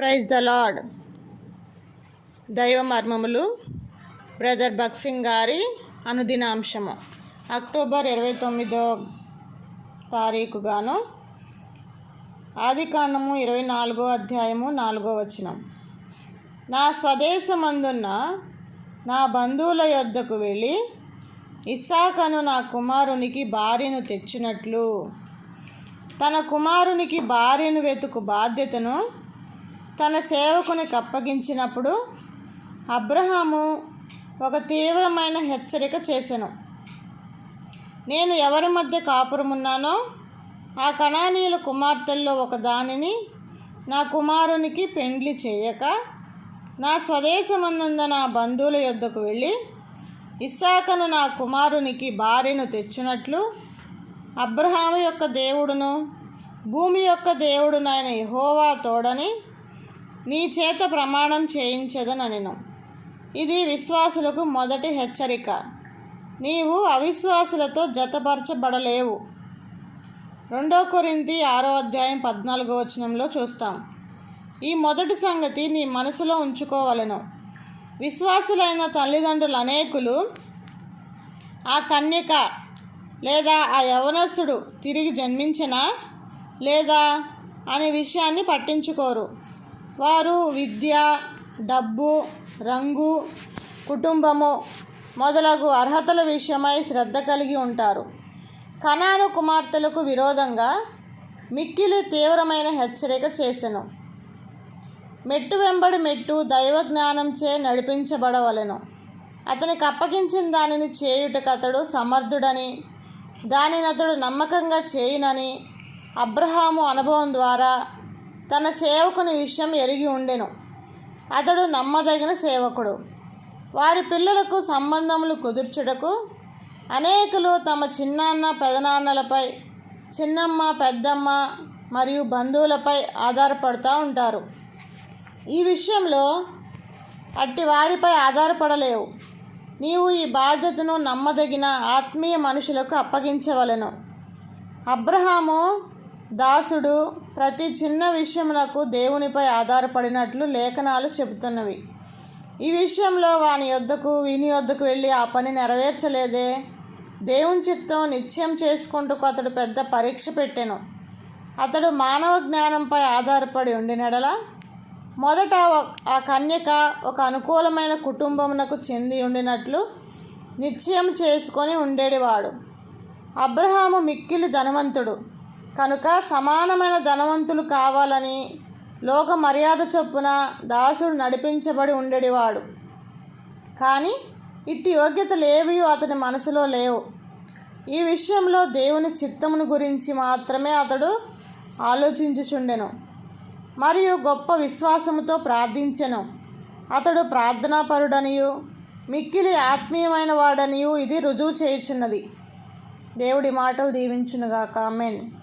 Praise the lord దైవ మర్మములు brother భక్సింగ్ గారి అనుదినాంశము. October ఇరవై తొమ్మిదో తారీఖు గాను ఆది కాండము ఇరవై నాలుగో అధ్యాయము నాలుగో వచనం. నా స్వదేశమందున్న నా బంధువుల యొద్దకు వెళ్ళి ఇస్సాకను నా కుమారునికి భార్యను తెచ్చినట్లు. తన కుమారునికి భార్యను వెతుకు బాధ్యతను తన సేవకునికి అప్పగించినప్పుడు అబ్రహాము ఒక తీవ్రమైన హెచ్చరిక చేశాను నేను ఎవరి మధ్య కాపురమున్నానో ఆ కణానీయుల కుమార్తెల్లో ఒక దానిని నా కుమారునికి పెండ్లి చేయక నా స్వదేశమందున్న నా బంధువుల యొద్దకు వెళ్ళి ఇస్సాకను నా కుమారునికి భార్యను తెచ్చినట్లు అబ్రహాము యొక్క దేవుడును భూమి యొక్క దేవుడునైన యహోవా తోడని నీ చేత ప్రమాణం చేయించదనను. ఇది విశ్వాసులకు మొదటి హెచ్చరిక. నీవు అవిశ్వాసులతో జతపరచబడలేవు. రెండో కొరింతి ఆరో అధ్యాయం పద్నాలుగో వచనంలో చూస్తాం. ఈ మొదటి సంగతి నీ మనసులో ఉంచుకోవలను. విశ్వాసులైన తల్లిదండ్రులు అనేకులు ఆ కన్యక లేదా ఆ యవనస్సుడు తిరిగి జన్మించనా లేదా అనే విషయాన్ని పట్టించుకోరు. వారు విద్య డబ్బు రంగు కుటుంబము మొదలగు అర్హతల విషయమై శ్రద్ధ కలిగి ఉంటారు. కణాను కుమార్తెలకు విరోధంగా మిక్కిలి తీవ్రమైన హెచ్చరిక చేసెను. మెట్టు వెంబడి మెట్టు దైవ జ్ఞానంచే నడిపించబడవలెను. అతనికి అప్పగించిన దానిని చేయుటకు అతడు సమర్థుడని దానిని అతడు నమ్మకంగా చేయునని అబ్రహాము అనుభవం ద్వారా తన సేవకుని విషయం ఎరిగి ఉండెను. అతడు నమ్మదగిన సేవకుడు. వారి పిల్లలకు సంబంధములు కుదుర్చుటకు అనేకులు తమ చిన్నాన్న పెదనాన్నలపై చిన్నమ్మ పెద్దమ్మ మరియు బంధువులపై ఆధారపడుతూ ఉంటారు. ఈ విషయంలో అట్టి వారిపై ఆధారపడలేవు. నీవు ఈ బాధ్యతను నమ్మదగిన ఆత్మీయ మనుషులకు అప్పగించవలెను. అబ్రహాము దాసుడు ప్రతి చిన్న విషయమునకు దేవునిపై ఆధారపడినట్లు లేఖనాలు చెబుతున్నవి. ఈ విషయంలో వాని యొద్దకు వీని యొద్దకు వెళ్ళి ఆ పని నెరవేర్చలేదే. దేవుని చిత్తం నిశ్చయం చేసుకుంటూ అతడు పెద్ద పరీక్ష పెట్టెను. అతడు మానవ జ్ఞానంపై ఆధారపడి ఉండినడల. మొదట ఆ కన్యక ఒక అనుకూలమైన కుటుంబమునకు చెంది ఉండినట్లు నిశ్చయం చేసుకొని ఉండేటివాడు అబ్రహాము మిక్కిలి ధనవంతుడు. కనుక సమానమైన ధనవంతులు కావాలని లోక మర్యాద చొప్పున దాసుడు నడిపించబడి ఉండేవాడు. కానీ ఇట్టి యోగ్యతలు ఏవి అతని మనసులో లేవు. ఈ విషయంలో దేవుని చిత్తమును గురించి మాత్రమే అతడు ఆలోచించుచుండెను. మరియు గొప్ప విశ్వాసముతో ప్రార్థించెను. అతడు ప్రార్థనాపరుడనియు మిక్కిలి ఆత్మీయమైన వాడనియు ఇది రుజువు చేయుచున్నది. దేవుడి మాటలు దీవించునుగాక. ఆమెన్.